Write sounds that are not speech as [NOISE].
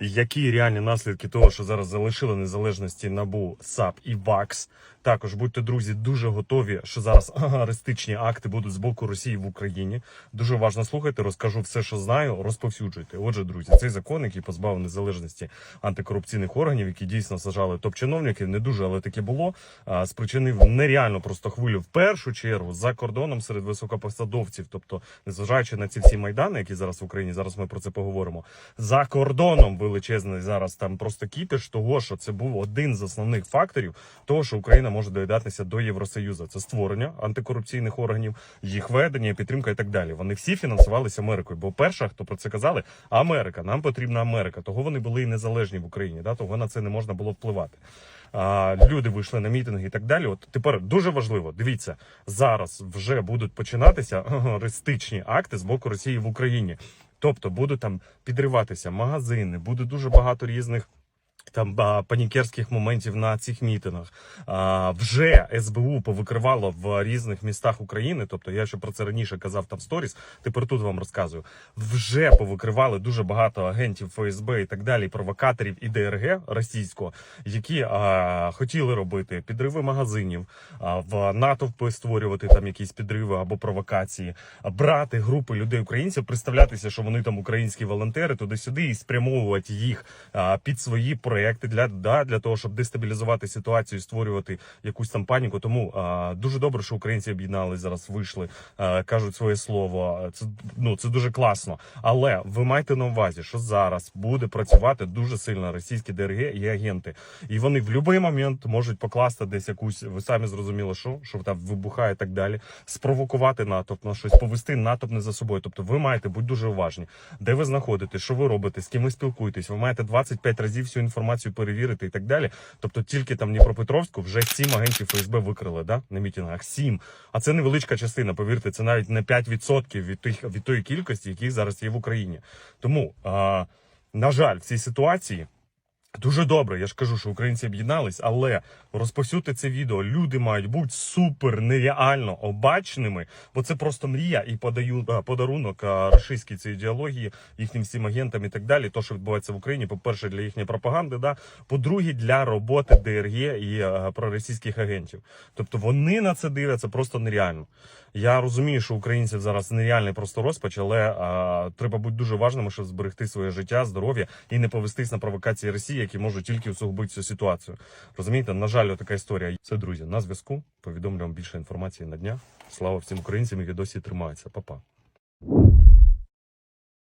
Які реальні наслідки того, що зараз залишили незалежності НАБУ, САП і ВАКС? Також будьте друзі, дуже готові, що зараз аристичні акти будуть з боку Росії в Україні. Дуже уважно слухайте, розкажу все, що знаю, розповсюджуйте. Отже, друзі, цей закон, який позбавив незалежності антикорупційних органів, які дійсно сажали топ-чиновників, не дуже, але таке було. Спричинив нереально просто хвилю в першу чергу за кордоном серед високопосадовців, тобто, незважаючи на ці всі майдани, які зараз в Україні, зараз ми про це поговоримо. За кордоном величезний зараз там просто кіпіш того, що це був один з основних факторів того, що Україна може доєднатися до Євросоюзу. Це створення антикорупційних органів, їх ведення, підтримка і так далі. Вони всі фінансувалися Америкою. Бо перша, хто про це казали, Америка. Нам потрібна Америка. Того вони були і незалежні в Україні. Да? Того на це не можна було впливати. А, люди вийшли на мітинги і так далі. От тепер дуже важливо. Дивіться, зараз вже будуть починатися [LAUGHS] ристичні акти з боку Росії в Україні. Тобто будуть там підриватися магазини, буде дуже багато різних. Там панікерських моментів на цих мітингах вже СБУ повикривало в різних містах України. Тобто, я ще про це раніше казав там в сторіс. Тепер тут вам розказую. Вже повикривали дуже багато агентів ФСБ і так далі, провокаторів і ДРГ російського, які а, хотіли робити підриви магазинів, а, в натовпи створювати там якісь підриви або провокації, а, брати групи людей українців, представлятися, що вони там українські волонтери туди-сюди і спрямовувати їх а, під свої проекти для, да, для того, щоб дестабілізувати ситуацію, і створювати якусь там паніку. Тому а, дуже добре, що українці об'єднались зараз, вийшли, а, кажуть своє слово. Це ну це дуже класно. Але ви маєте на увазі, що зараз буде працювати дуже сильно російські ДРГ і агенти, і вони в будь-який момент можуть покласти десь якусь. Ви самі зрозуміли, що що там вибухає і так далі, спровокувати натовп на щось, повести натовп не за собою. Тобто, ви маєте бути дуже уважні, де ви знаходитесь, що ви робите, з ким ви спілкуєтесь. Ви маєте 25 разів всю інформацію перевірити і так далі. Тобто, тільки там Дніпропетровську вже сім агентів ФСБ викрили, да на мітингах. Сім. А це невеличка частина. Повірте, це навіть не 5% від тих від тої кількості, які зараз є в Україні. Тому а, на жаль, в цій ситуації. Дуже добре, я ж кажу, що українці об'єднались, але розповсюдьте це відео. Люди мають бути супер нереально обачними, бо це просто мрія і подаю подарунок а, рашистській цій ідеології, їхнім всім агентам і так далі. То, що відбувається в Україні, по-перше, для їхньої пропаганди, да по-друге, для роботи ДРГ і а, проросійських агентів. Тобто вони на це дивляться просто нереально. Я розумію, що українців зараз нереальний просто розпач, але а, треба бути дуже важними, щоб зберегти своє життя, здоров'я і не повестись на провокації Росії, які можуть тільки усугубити цю ситуацію. Розумієте, на жаль, така історія. Це друзі на зв'язку. Повідомлю вам більше інформації на днях. Слава всім українцям, які досі тримаються. Па-па.